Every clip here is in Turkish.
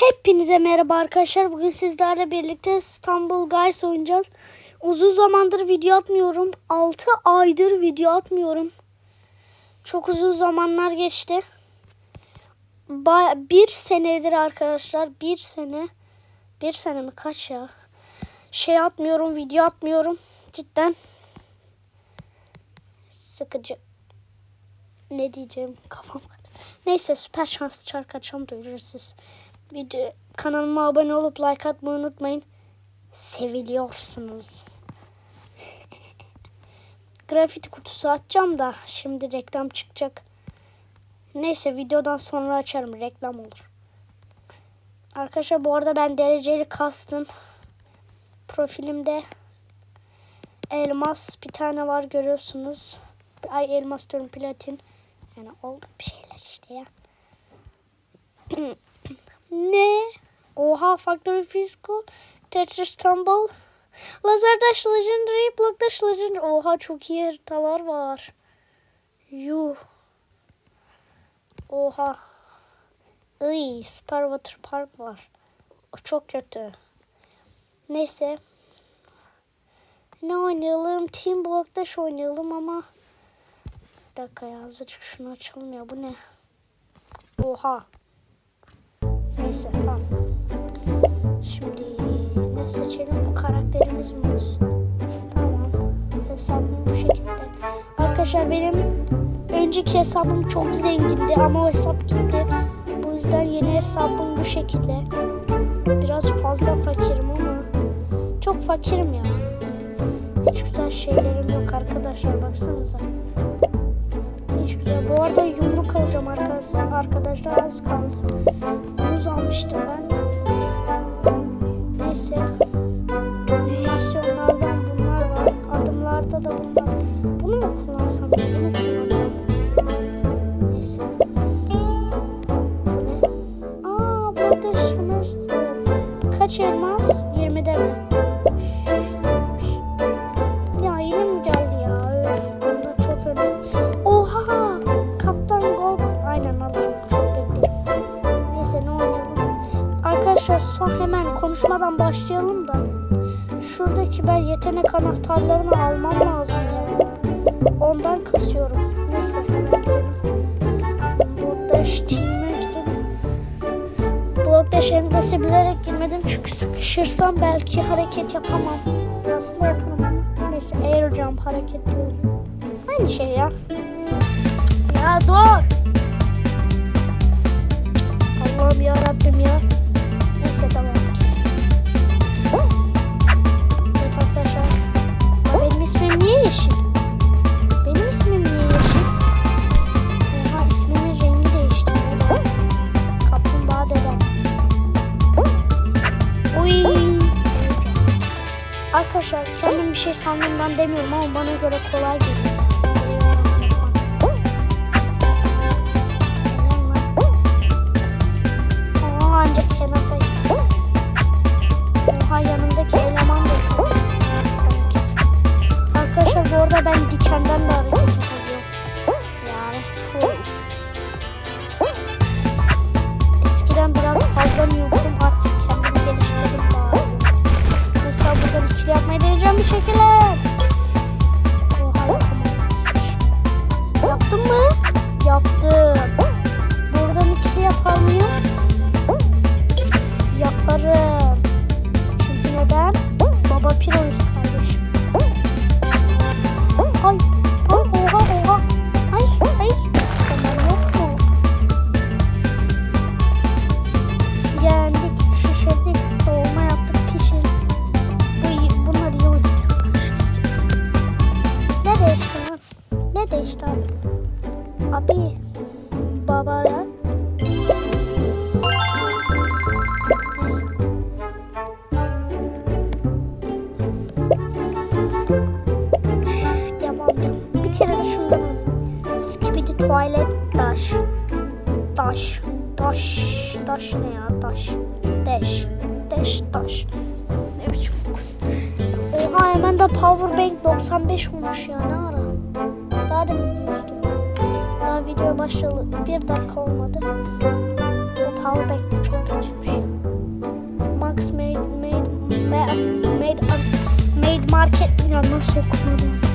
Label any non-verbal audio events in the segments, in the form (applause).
Hepinize merhaba arkadaşlar. Bugün sizlerle birlikte İstanbul Guys oynayacağız. Uzun zamandır video atmıyorum. 6 aydır video atmıyorum. Çok uzun zamanlar geçti. Ba- bir senedir arkadaşlar. Bir sene. Bir sene mi kaç ya? Şey atmıyorum, video atmıyorum. Cidden sıkıcı. Ne diyeceğim kafam. Neyse süper şanslı çark açalım da ücretsiz. Video, kanalıma abone olup like atmayı unutmayın. Seviliyorsunuz. (laughs) Grafiti kutusu açacağım da şimdi reklam çıkacak. Neyse videodan sonra açarım reklam olur. Arkadaşlar bu arada ben dereceli kastım. Profilimde elmas bir tane var görüyorsunuz. Ay elmas diyorum platin. Yani oldu bir şeyler işte ya. (clears throat) ne? Oha Factory Fisco. Tetris Tumble. Lazer Dash Legendary. Block Dash Legendary. Oha çok iyi haritalar var. Yuh. Oha. Iy, Super Water Park var. O çok kötü. Neyse. Ne oynayalım? Team Block Dash oynayalım ama bir dakika ya azıcık şunu açalım ya bu ne? Oha. Neyse tamam. Şimdi ne seçelim? Bu karakterimiz mi? Tamam. Hesabım bu şekilde. Arkadaşlar benim önceki hesabım çok zengindi ama o hesap gitti. Bu yüzden yeni hesabım bu şekilde. Biraz fazla fakirim ama çok fakirim ya. Hiç güzel şeylerim yok arkadaşlar baksanıza. Güzel. Bu arada yumruk alacağım arkadaşlar. Az kaldı. Muz almıştım ben. Neyse. Animasyonlardan bunlar var. Adımlarda da bunlar. Bunu mu kullansam? Bunu kullanacağım. Neyse. Bu ne? Aa burada şunlar. Kaç elmas? 20 deme. Ya yine mi geldi konuşmadan başlayalım da. Şuradaki ben yetenek anahtarlarını almam lazım ya. Ondan kasıyorum. Neyse. Blockdash team'e girelim. Blockdash endese bilerek girmedim çünkü sıkışırsam belki hareket yapamam. Aslında yapamam ama. Neyse air jump hareket diyorum. Aynı şey. Ya Taş. Taş ne ya? Taş. Deş. Deş taş. Ne biçim Oha hemen de powerbank 95 olmuş ya. Ne ara? Daha demin. Daha video başladı. Bir dakika olmadı. O powerbank de çok kötüymüş. Max made made made made, made market ya nasıl okumadım?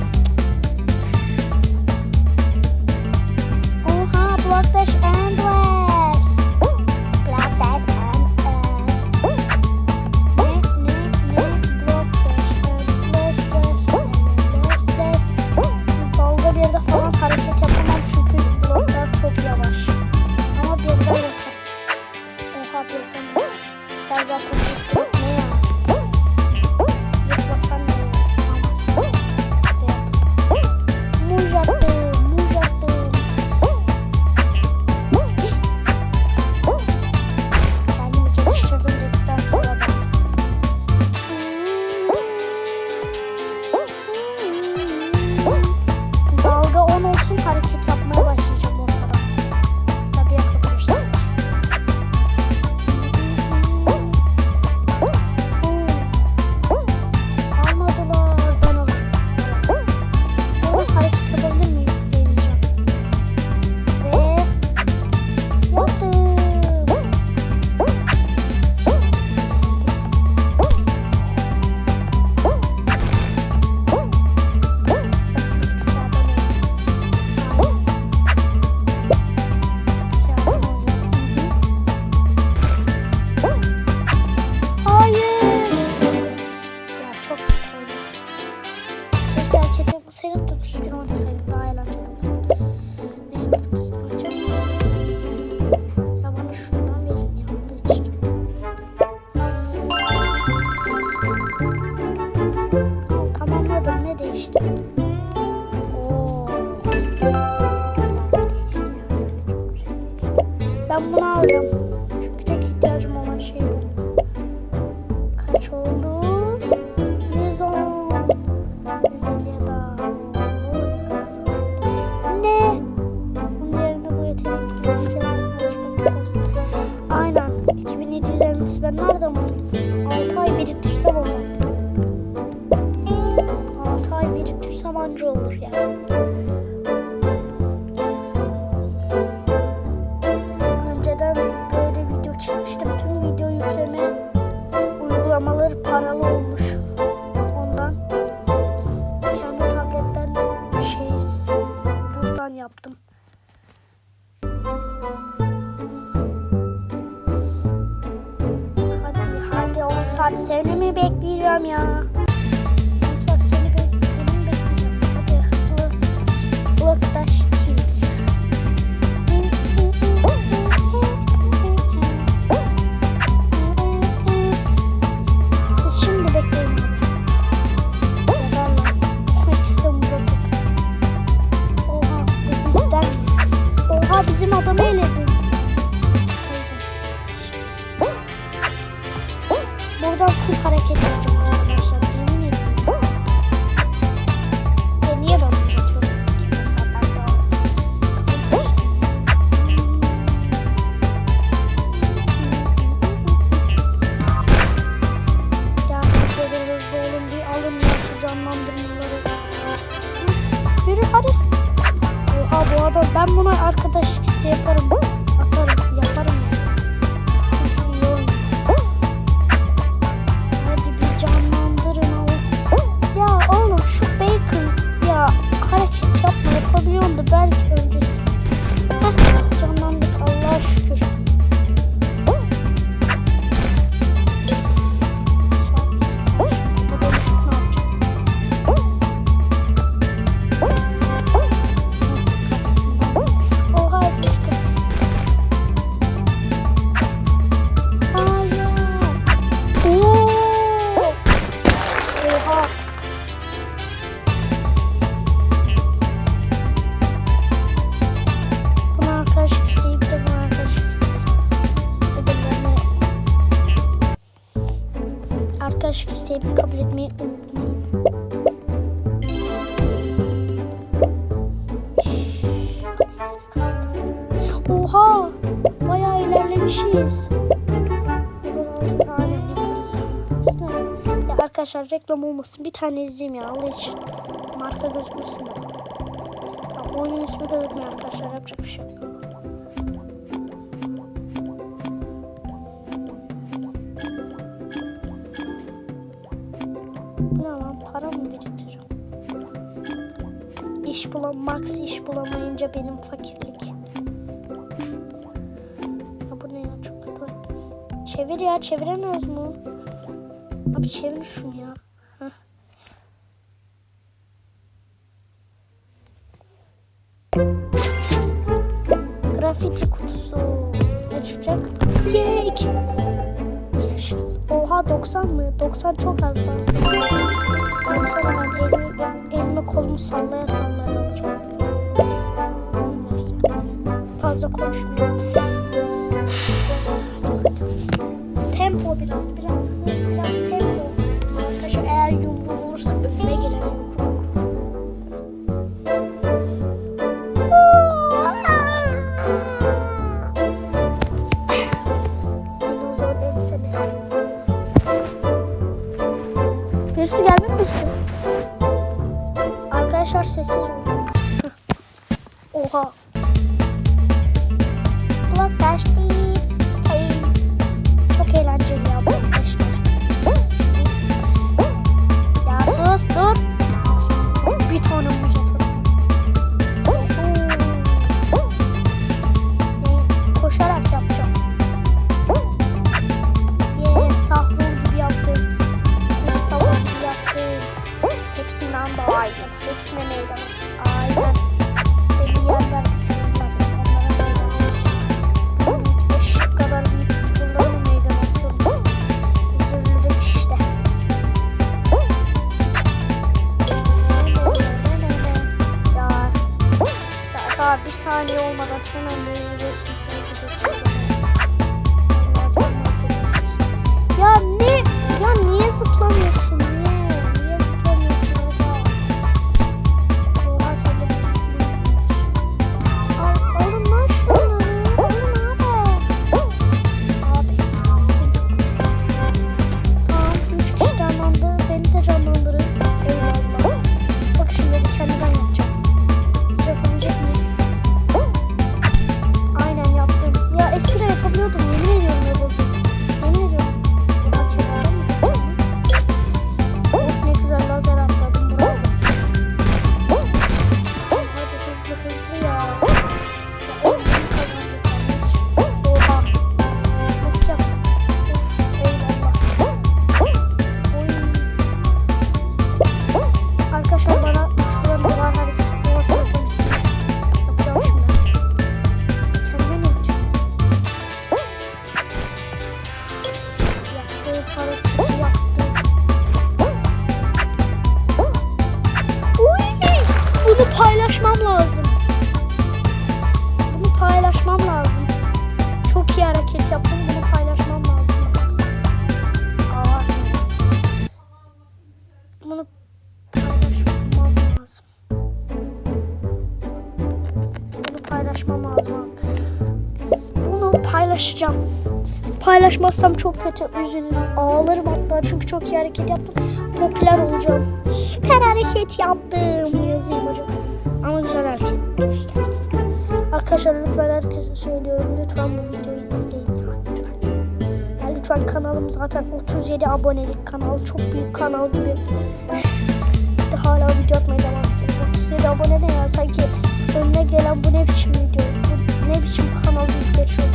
saat seni mi bekleyeceğim ya? Buradan kul hareket ettim. izleyip kabul etmeyi unutmayın. Oha! Bayağı ilerlemişiz. Ya arkadaşlar reklam olmasın. Bir tane izleyeyim ya. Allah için. Marka gözükmesin. Ya, oyunun ismi gözükmüyor arkadaşlar. Yapacak bir şey yok. İş bulam Max iş bulamayınca benim fakirlik. Ya bu ne ya çok kötü. Çevir ya çeviremiyoruz mu? Abi çevir şunu ya. Grafiti kutusu. İki. Yaşasın. Oha 90 mı? 90 çok az var. 90 hemen elimi, elimi kolumu sallaya sallaya Fazla konuşmuyorum. മറക്കണമേ Oh. Çok kötü üzülürüm. Ağlarım hatta çünkü çok iyi hareket yaptım. Popüler olacağım. Süper hareket yaptım yazayım hocam. Ama güzel hareket gösterdim. Arkadaşlar lütfen herkese söylüyorum. Lütfen bu videoyu izleyin. Lütfen. Ya lütfen kanalım zaten 37 abonelik kanal. Çok büyük kanal gibi. de hala video atmaya devam ediyorum. 37 abone ne ya? Sanki önüne gelen bu ne biçim video? Bu ne biçim kanal deyip geçiyor.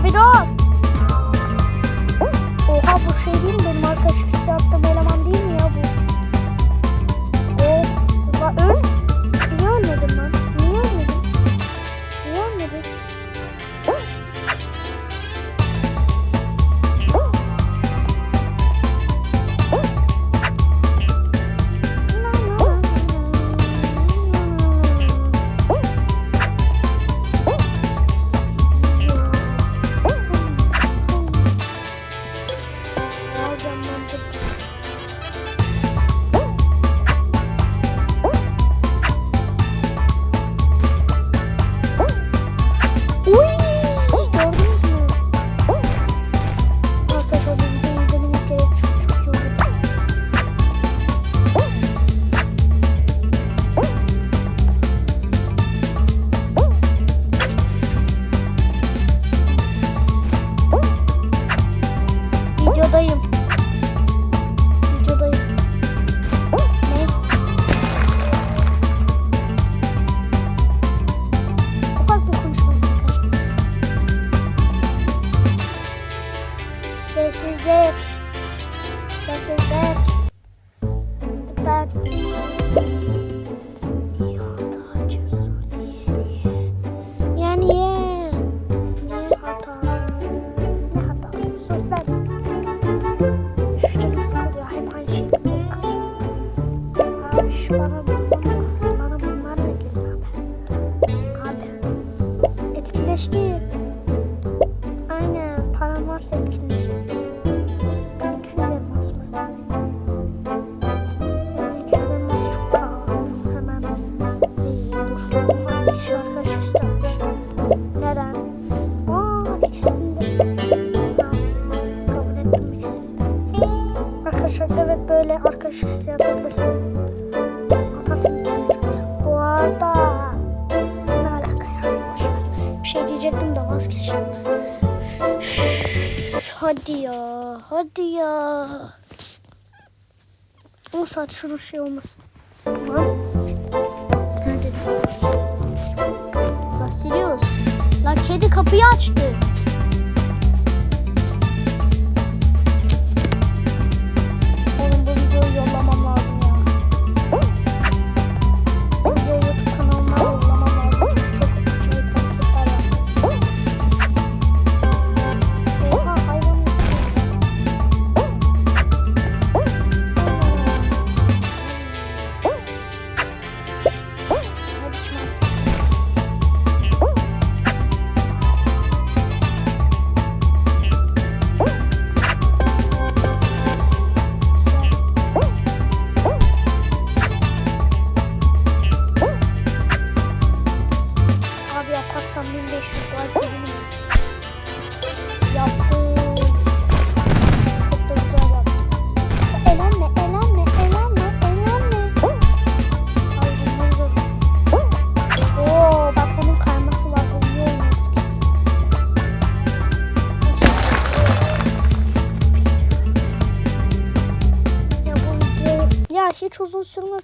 Ya bir dur. Oha bu şey değil mi? Benim arkadaşlık size attığım That's it. The. Hadi ya. Hadi ya. 10 saat şunun şey olmasın. Tamam. Hadi. La Sirius. Kedi kapıyı açtı.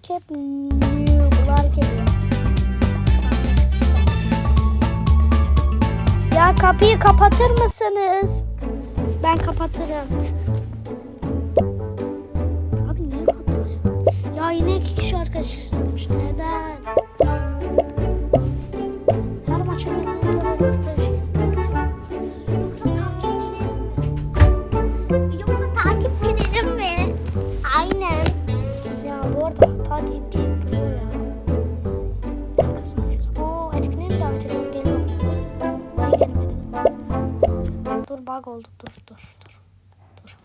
Hep new'lar geliyor. Ya kapıyı kapatır mısınız? Ben kapatırım. Abi ne hata ya? Ya yine iki kişi arkadaş istemiş. Neden? Bug oldu. Dur dur dur. Dur.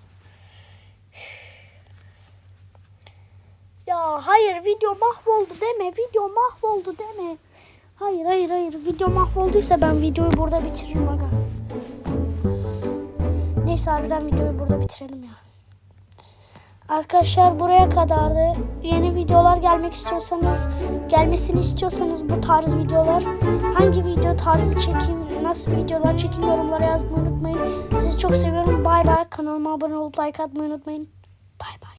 Ya hayır video mahvoldu deme. Video mahvoldu deme. Hayır hayır hayır. Video mahvolduysa ben videoyu burada bitiririm aga. Neyse harbiden videoyu burada bitirelim ya. Arkadaşlar buraya kadardı. Yeni videolar gelmek istiyorsanız, gelmesini istiyorsanız bu tarz videolar, hangi video tarzı çekeyim, nasıl videolar çekeyim yorumlara yazmayı unutmayın. Sizi çok seviyorum. Bay bay. Kanalıma abone olup like atmayı unutmayın. Bay bay.